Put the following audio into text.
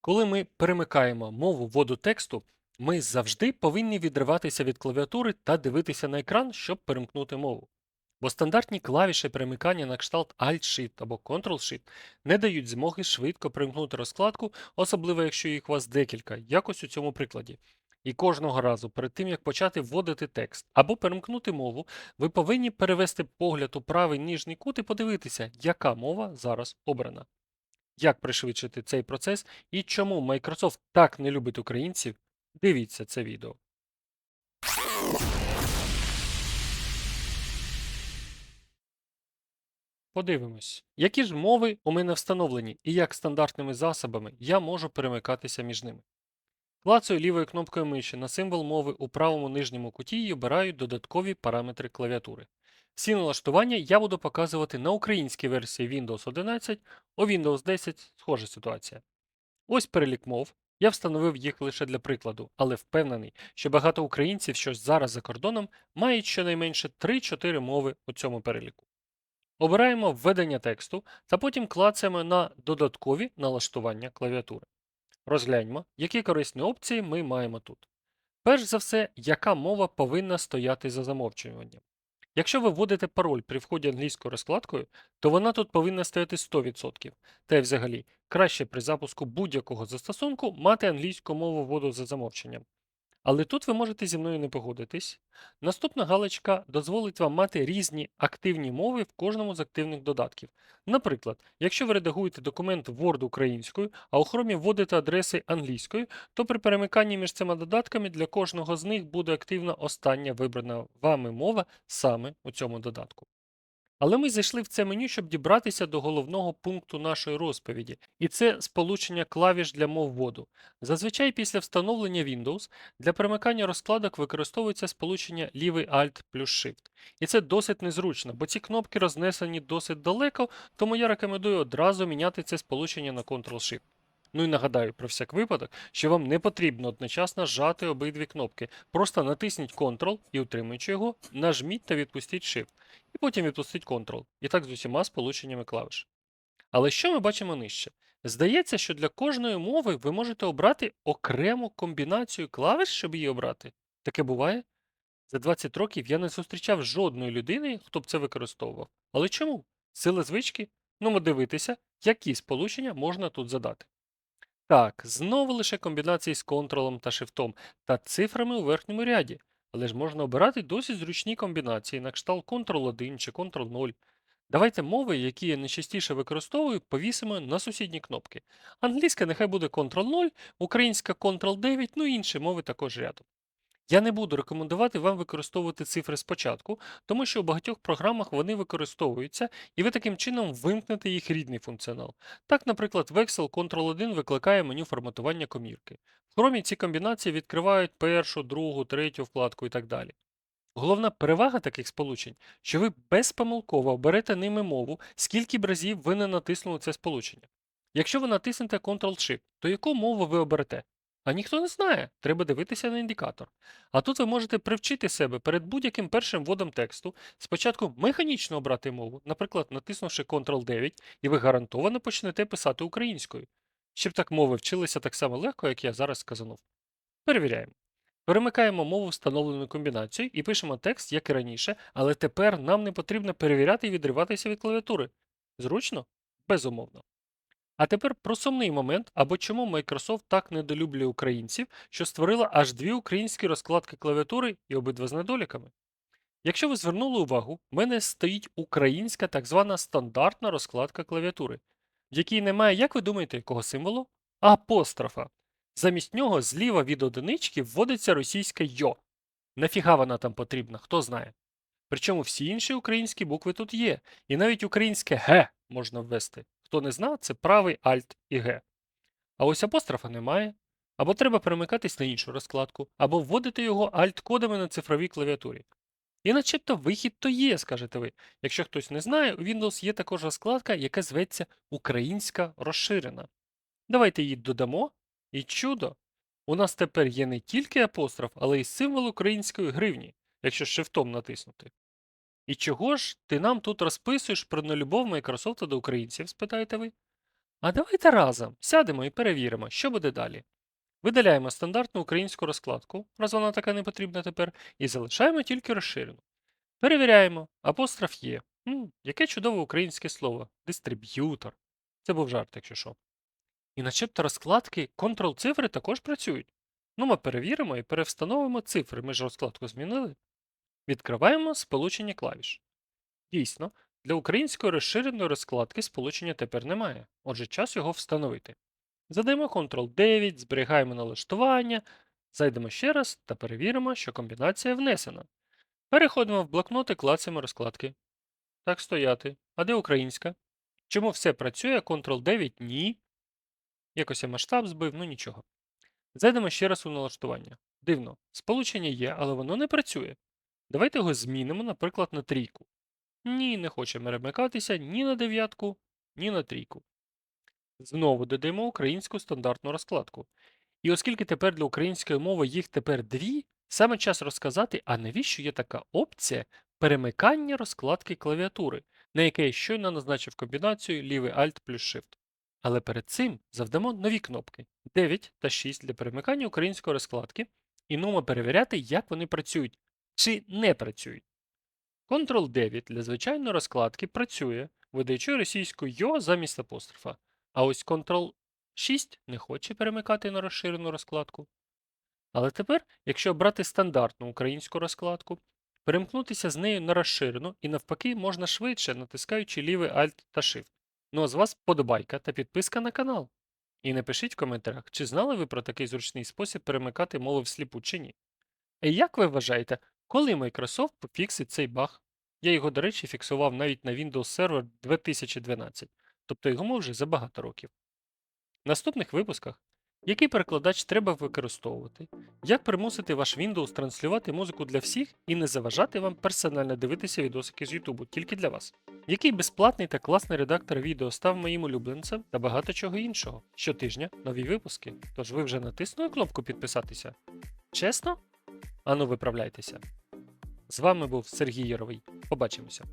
Коли ми перемикаємо мову вводу тексту, ми завжди повинні відриватися від клавіатури та дивитися на екран, щоб перемкнути мову. Бо стандартні клавіші перемикання на кшталт Alt-Shift або Ctrl-Shift не дають змоги швидко перемкнути розкладку, особливо якщо їх у вас декілька, якось у цьому прикладі. І кожного разу, перед тим як почати вводити текст або перемкнути мову, ви повинні перевести погляд у правий нижній кут і подивитися, яка мова зараз обрана. Як пришвидшити цей процес і чому Microsoft так не любить українців? Дивіться це відео. Подивимось, які ж мови у мене встановлені і як стандартними засобами я можу перемикатися між ними. Клацаю лівою кнопкою миші на символ мови у правому нижньому куті і обираю додаткові параметри клавіатури. Всі налаштування я буду показувати на українській версії Windows 11, у Windows 10 схожа ситуація. Ось перелік мов. Я встановив їх лише для прикладу, але впевнений, що багато українців, що зараз за кордоном, мають щонайменше 3-4 мови у цьому переліку. Обираємо введення тексту та потім клацаємо на додаткові налаштування клавіатури. Розгляньмо, які корисні опції ми маємо тут. Перш за все, яка мова повинна стояти за замовчуванням. Якщо ви вводите пароль при вході англійською розкладкою, то вона тут повинна стояти 100%. Та й взагалі, краще при запуску будь-якого застосунку мати англійську мову вводу за замовченням. Але тут ви можете зі мною не погодитись. Наступна галочка дозволить вам мати різні активні мови в кожному з активних додатків. Наприклад, якщо ви редагуєте документ Word українською, а у Chrome вводите адреси англійською, то при перемиканні між цими додатками для кожного з них буде активна остання вибрана вами мова саме у цьому додатку. Але ми зайшли в це меню, щоб дібратися до головного пункту нашої розповіді, і це сполучення клавіш для мов вводу. Зазвичай після встановлення Windows для перемикання розкладок використовується сполучення лівий Alt плюс Shift. І це досить незручно, бо ці кнопки рознесені досить далеко, тому я рекомендую одразу міняти це сполучення на Ctrl-Shift. Ну і нагадаю про всяк випадок, що вам не потрібно одночасно зжати обидві кнопки. Просто натисніть Ctrl і, утримуючи його, нажміть та відпустіть Shift. І потім відпустіть Ctrl. І так з усіма сполученнями клавіш. Але що ми бачимо нижче? Здається, що для кожної мови ви можете обрати окрему комбінацію клавіш, щоб її обрати. Таке буває? За 20 років я не зустрічав жодної людини, хто б це використовував. Але чому? Сила звички? Ну, дивитися, які сполучення можна тут задати. Так, знову лише комбінації з контролом та шифтом та цифрами у верхньому ряді. Але ж можна обирати досить зручні комбінації на кшталт Ctrl-1 чи Ctrl-0. Давайте мови, які я найчастіше використовую, повісимо на сусідні кнопки. Англійська нехай буде Ctrl-0, українська Ctrl-9, ну і інші мови також ряду. Я не буду рекомендувати вам використовувати цифри спочатку, тому що у багатьох програмах вони використовуються, і ви таким чином вимкнете їх рідний функціонал. Так, наприклад, в Excel Ctrl-1 викликає меню форматування комірки. В Chrome ці комбінації відкривають першу, другу, третю вкладку і так далі. Головна перевага таких сполучень, що ви безпомилково оберете ними мову, скільки б разів ви не натиснули це сполучення. Якщо ви натиснете Ctrl-Shift, то яку мову ви оберете? А ніхто не знає, треба дивитися на індикатор. А тут ви можете привчити себе перед будь-яким першим вводом тексту, спочатку механічно обрати мову, наприклад, натиснувши Ctrl-9, і ви гарантовано почнете писати українською. Щоб так мови вчилися так само легко, як я зараз сказанув. Перевіряємо. Перемикаємо мову встановлену комбінацію і пишемо текст, як і раніше, але тепер нам не потрібно перевіряти і відриватися від клавіатури. Зручно? Безумовно. А тепер про сумний момент, або чому Microsoft так недолюблює українців, що створила аж дві українські розкладки клавіатури і обидва з недоліками. Якщо ви звернули увагу, в мене стоїть українська так звана стандартна розкладка клавіатури, в якій немає, як ви думаєте, якого символу? Апострофа. Замість нього зліва від одинички вводиться російська йо. Нафіга вона там потрібна, хто знає. Причому всі інші українські букви тут є, і навіть українське Г можна ввести. Хто не знав, це правий Alt і Г. А ось апострофа немає. Або треба перемикатись на іншу розкладку, або вводити його Alt-кодами на цифровій клавіатурі. І начебто вихід то є, скажете ви. Якщо хтось не знає, у Windows є також розкладка, яка зветься Українська розширена. Давайте її додамо, і чудо! У нас тепер є не тільки апостроф, але й символ української гривні, якщо шифтом натиснути. І чого ж ти нам тут розписуєш про нелюбов Microsoft до українців, спитаєте ви? А давайте разом сядемо і перевіримо, що буде далі. Видаляємо стандартну українську розкладку, раз вона така не потрібна тепер, і залишаємо тільки розширену. Перевіряємо, апостроф є. М, яке чудове українське слово. Дистриб'ютор. Це був жарт, якщо що. І начебто розкладки Ctrl-цифри також працюють. Ну, ми перевіримо і перевстановимо цифри. Ми ж розкладку змінили. Відкриваємо сполучення клавіш. Дійсно, для української розширеної розкладки сполучення тепер немає, отже, час його встановити. Задаємо Ctrl-9, зберігаємо налаштування, зайдемо ще раз та перевіримо, що комбінація внесена. Переходимо в блокнот і клацаємо розкладки. Так стояти. А де українська? Чому все працює, Ctrl-9 ні. Якось я масштаб збив, ну нічого. Зайдемо ще раз у налаштування. Дивно, сполучення є, але воно не працює. Давайте його змінимо, наприклад, на трійку. Ні, не хочемо перемикатися ні на дев'ятку, ні на трійку. Знову додаємо українську стандартну розкладку. І оскільки тепер для української мови їх тепер дві, саме час розказати, а навіщо є така опція перемикання розкладки клавіатури, на яке я щойно назначив комбінацію лівий Alt плюс Shift. Але перед цим завдамо нові кнопки 9 та 6 для перемикання української розкладки, і нумо перевіряти, як вони працюють чи не працюють. Ctrl-9 для звичайної розкладки працює, видаючи російську «йо» замість апострофа, а ось Ctrl-6 не хоче перемикати на розширену розкладку. Але тепер, якщо брати стандартну українську розкладку, перемкнутися з нею на розширену і навпаки можна швидше, натискаючи лівий Alt та Shift. Ну а з вас подобайка та підписка на канал. І напишіть в коментарях, чи знали ви про такий зручний спосіб перемикати мови всліпу чи ні. І як ви вважаєте, коли Microsoft пофіксить цей баг? Я його, до речі, фіксував навіть на Windows Server 2012, тобто йому вже за багато років. В наступних випусках, який перекладач треба використовувати, як примусити ваш Windows транслювати музику для всіх і не заважати вам персонально дивитися відосики з YouTube тільки для вас, який безплатний та класний редактор відео став моїм улюбленцем та багато чого іншого. Щотижня нові випуски. Тож ви вже натиснули кнопку підписатися? Чесно? Ану, виправляйтеся. З вами був Сергій Яровий. Побачимося.